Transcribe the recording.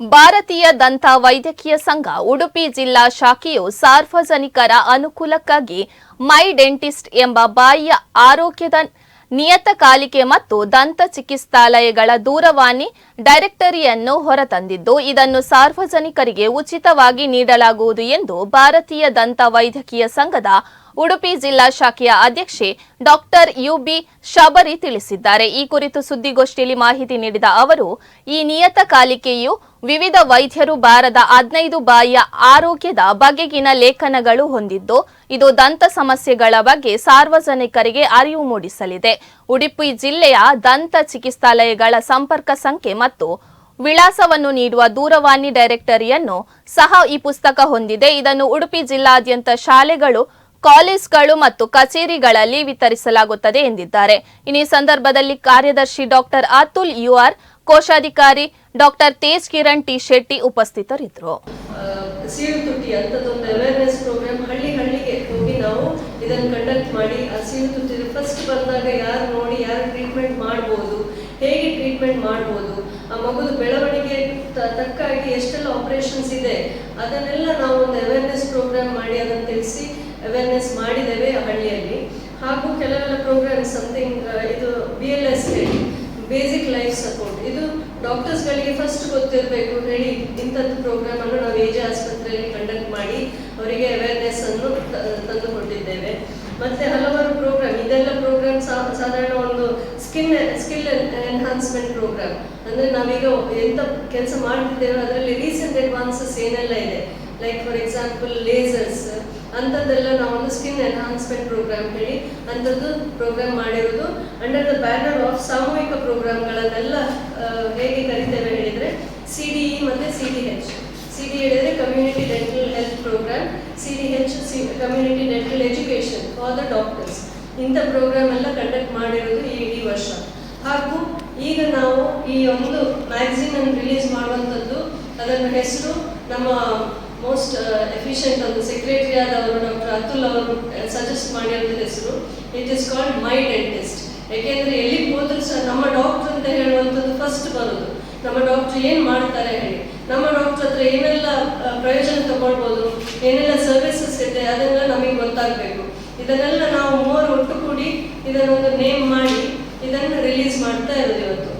ಭಾರತೀಯ ದಂತ ವೈದ್ಯಕೀಯ ಸಂಘ, ಉಡುಪಿ ಜಿಲ್ಲಾ ಶಾಖೆಯು ಸಾರ್ವಜನಿಕರ ಅನುಕೂಲಕ್ಕಾಗಿ ಮೈ ಡೆಂಟಿಸ್ಟ್ ಎಂಬ ಬಾಯಿಯ ಆರೋಗ್ಯದ ನಿಯತಕಾಲಿಕೆ ಮತ್ತು ದಂತ ಚಿಕಿತ್ಸಾಲಯಗಳ ದೂರವಾಣಿ ಡೈರೆಕ್ಟರಿಯನ್ನು ಹೊರತಂದಿದ್ದು, ಇದನ್ನು ಸಾರ್ವಜನಿಕರಿಗೆ ಉಚಿತವಾಗಿ ನೀಡಲಾಗುವುದು ಎಂದು ಭಾರತೀಯ ದಂತ ವೈದ್ಯಕೀಯ ಸಂಘದ ಉಡುಪಿ ಜಿಲ್ಲಾ ಶಾಖೆಯ ಅಧ್ಯಕ್ಷೆ ಡಾಕ್ಟರ್ ಯುಬಿ ಶಬರಿ ತಿಳಿಸಿದ್ದಾರೆ. ಈ ಕುರಿತು ಸುದ್ದಿಗೋಷ್ಠಿಯಲ್ಲಿ ಮಾಹಿತಿ ನೀಡಿದ ಅವರು, ಈ ನಿಯತಕಾಲಿಕೆಯು ವಿವಿಧ ವೈದ್ಯರು ಬಾರದ ಹದಿನೈದು ಬಾಯಿಯ ಆರೋಗ್ಯದ ಬಗೆಗಿನ ಲೇಖನಗಳು ಹೊಂದಿದ್ದು, ಇದು ದಂತ ಸಮಸ್ಯೆಗಳ ಬಗ್ಗೆ ಸಾರ್ವಜನಿಕರಿಗೆ ಅರಿವು ಮೂಡಿಸಲಿದೆ. ಉಡುಪಿ ಜಿಲ್ಲೆಯ ದಂತ ಚಿಕಿತ್ಸಾಲಯಗಳ ಸಂಪರ್ಕ ಸಂಖ್ಯೆ ಮತ್ತು ವಿಳಾಸವನ್ನು ನೀಡುವ ದೂರವಾಣಿ ಡೈರೆಕ್ಟರಿಯನ್ನು ಸಹ ಈ ಪುಸ್ತಕ ಹೊಂದಿದೆ. ಇದನ್ನು ಉಡುಪಿ ಜಿಲ್ಲಾದ್ಯಂತ ಶಾಲೆಗಳು ಕಾಲೇಜ್ಗಳು ಮತ್ತು ಕಚೇರಿಗಳಲ್ಲಿ ವಿತರಿಸಲಾಗುತ್ತದೆ ಎಂದಿದ್ದಾರೆ. ಇನ್ನು ಸಂದರ್ಭದಲ್ಲಿ ಕಾರ್ಯದರ್ಶಿ ಡಾಕ್ಟರ್ ಅತುಲ್ ಯುಆರ್, ಕೋಶಾಧಿಕಾರಿ ಡಾಕ್ಟರ್ ತೇಜ್ ಕಿರಣ್ ಟಿ ಶೆಟ್ಟಿ ಉಪಸ್ಥಿತರಿದ್ದರು. ಹೋಗಿ ಟ್ರೀಟ್ಮೆಂಟ್ ಮಾಡ್ಬೋದು ಆ ಮಗುದು ಬೆಳವಣಿಗೆ ತಕ್ಕಾಗಿ ಎಷ್ಟೆಲ್ಲ ಆಪರೇಷನ್ಸ್ ಇದೆ, ಅದನ್ನೆಲ್ಲ ನಾವು ಒಂದು ಅವೇರ್ನೆಸ್ ಪ್ರೋಗ್ರಾಮ್ ಮಾಡಿ ಅದನ್ನು ತಿಳಿಸಿ ಅವೇರ್ನೆಸ್ ಮಾಡಿದ್ದೇವೆ ಹಳ್ಳಿಯಲ್ಲಿ. ಹಾಗೂ ಕೆಲವೆಲ್ಲ ಪ್ರೋಗ್ರಾಮ್ ಸಮಥಿಂಗ್ ಇದು ಬಿ ಎಲ್ ಎಸ್ ಹೇಳಿ ಬೇಸಿಕ್ ಲೈಫ್ ಸಪೋರ್ಟ್ ಇದು ಡಾಕ್ಟರ್ಸ್ಗಳಿಗೆ ಫಸ್ಟ್ ಗೊತ್ತಿರಬೇಕು ಹೇಳಿ, ಇಂಥದ್ದು ಪ್ರೋಗ್ರಾಮ್ ಅನ್ನು ನಾವು ಏಜ್ ಆಸ್ಪತ್ರೆಯಲ್ಲಿ ಕಂಡಕ್ಟ್ ಮಾಡಿ ಅವರಿಗೆ ಅವೇರ್ನೆಸ್ ಅನ್ನು ತಂದು ಕೊಟ್ಟಿದ್ದೇವೆ ಮತ್ತೆ ಹಲವಾರು ಪ್ರೋಗ್ರಾಮ್ ಇದೆಲ್ಲ ಪ್ರೋಗ್ರಾಮ್ ಸಾಧಾರಣ ಒಂದು ಸ್ಕಿನ್ ಸ್ಕಿಲ್ ಎನ್ಹಾನ್ಸ್ಮೆಂಟ್ ಪ್ರೋಗ್ರಾಮ್ ಅಂದ್ರೆ ನಾವೀಗ ಎಂತ ಕೆಲಸ ಮಾಡ್ತಿದ್ದೇವೆ, ಅದರಲ್ಲಿ ರೀಸೆಂಟ್ ಅಡ್ವಾನ್ಸಸ್ ಏನೆಲ್ಲ ಇದೆ? ಲೈಕ್ ಫಾರ್ ಎಕ್ಸಾಂಪಲ್ ಲೇಸರ್ಸ್ ಅಂಥದ್ದೆಲ್ಲ ನಾವೊಂದು ಸ್ಕಿನ್ ಎನ್ಹಾನ್ಸ್ಮೆಂಟ್ ಪ್ರೋಗ್ರಾಮ್ ಹೇಳಿ ಅಂಥದ್ದು ಪ್ರೋಗ್ರಾಮ್ ಮಾಡಿರೋದು. ಅಂಡರ್ ದ ಬ್ಯಾನರ್ ಆಫ್ ಸಾಮೂಹಿಕ ಪ್ರೋಗ್ರಾಮ್ಗಳನ್ನೆಲ್ಲ ಹೇಗೆ ಕರಿತೇವೆ ಹೇಳಿದರೆ ಸಿ ಡಿ ಇ ಮತ್ತು C D H C D ಹೇಳಿದರೆ community dental health programme C D H C community dental education for the doctors ಇಂಥ ಪ್ರೋಗ್ರಾಮ್ ಎಲ್ಲ ಕಂಡಕ್ಟ್ ಮಾಡಿರೋದು ಈ ಇಡೀ ವರ್ಷ. ಹಾಗೂ ಈಗ ನಾವು ಈ ಒಂದು ಮ್ಯಾಗ್ಝಿನ್ ಅನ್ನು ರಿಲೀಸ್ ಮಾಡುವಂಥದ್ದು, ಅದರ ಹೆಸರು ನಮ್ಮ ಮೋಸ್ಟ್ ಎಫಿಷಿಯಂಟ್ ಒಂದು ಸೆಕ್ರೆಟರಿ ಆದವರು ಡಾಕ್ಟರ್ ಅತುಲ್ ಅವರು ಸಜೆಸ್ಟ್ ಮಾಡಿರೋದು ಹೆಸರು. It is called my dentist ಯಾಕೆಂದ್ರೆ ಎಲ್ಲಿ ಹೋದ್ರೂ ಸಹ ನಮ್ಮ ಡಾಕ್ಟರ್ ಅಂತ ಹೇಳುವಂಥದ್ದು ಫಸ್ಟ್ ಬರೋದು. ನಮ್ಮ ಡಾಕ್ಟರ್ ಏನು ಮಾಡ್ತಾರೆ ಹೇಳಿ. ನಮ್ಮ ಡಾಕ್ಟರ್ ಹತ್ರ ಏನೆಲ್ಲ ಆ, ಪ್ರಯೋಜನ ತಗೊಳ್ಬೋದು ಏನೆಲ್ಲ ಸರ್ವಿಸಸ್ ಇದೆ ಅದೆಲ್ಲ ನಮಗೆ ಗೊತ್ತಾಗಬೇಕು. ಇದನ್ನೆಲ್ಲ ನಾವು ಮೂವರು ಒಟ್ಟುಗೂಡಿ ಇದನ್ನೊಂದು ನೇಮ್ ಮಾಡಿ ಇದನ್ನು ರಿಲೀಸ್ ಮಾಡ್ತಾ ಇರೋದು ಇವತ್ತು.